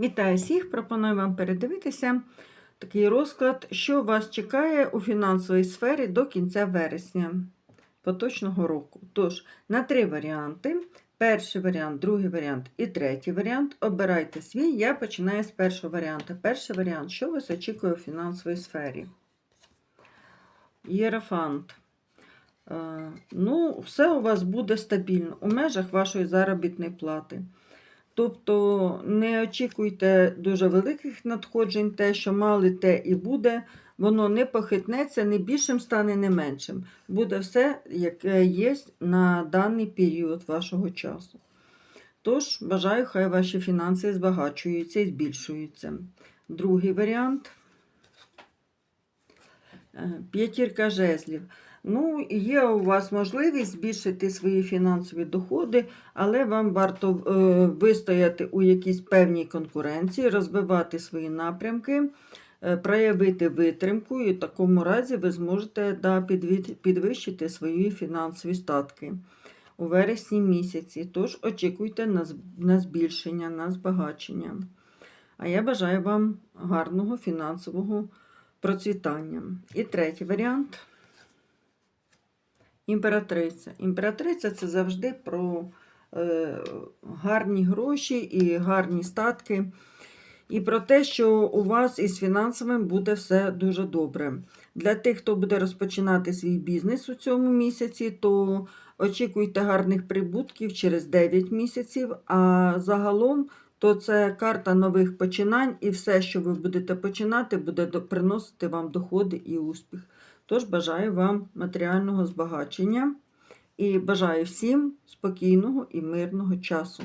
Вітаю всіх! Пропоную вам передивитися такий розклад, що вас чекає у фінансовій сфері до кінця вересня поточного року. Тож, на три варіанти. Перший варіант, другий варіант і третій варіант. Обирайте свій. Я починаю з першого варіанту. Перший варіант, що вас очікує у фінансовій сфері? Єрофант. Е, Ну, все у вас буде стабільно у межах вашої заробітної плати. Тобто не очікуйте дуже великих надходжень, те, що мали, те і буде. Воно не похитнеться, не більшим стане, не меншим. Буде все, яке є на даний період вашого часу. Тож, бажаю, хай ваші фінанси збагачуються і збільшуються. Другий варіант. П'ятірка жезлів. Ну, є у вас можливість збільшити свої фінансові доходи, але вам варто е, вистояти у якійсь певній конкуренції, розвивати свої напрямки, е, проявити витримку, і в такому разі ви зможете да, підвищити свої фінансові статки у вересні місяці. Тож очікуйте на збільшення, на збагачення. А я бажаю вам гарного фінансового процвітання. І третій варіант. Імператриця. Імператриця це завжди про е, гарні гроші і гарні статки. І про те, що у вас із фінансовим буде все дуже добре. Для тих, хто буде розпочинати свій бізнес у цьому місяці, то очікуйте гарних прибутків через 9 місяців. А загалом то це карта нових починань, і все, що ви будете починати, буде приносити вам доходи і успіх. Тож бажаю вам матеріального збагачення і бажаю всім спокійного і мирного часу.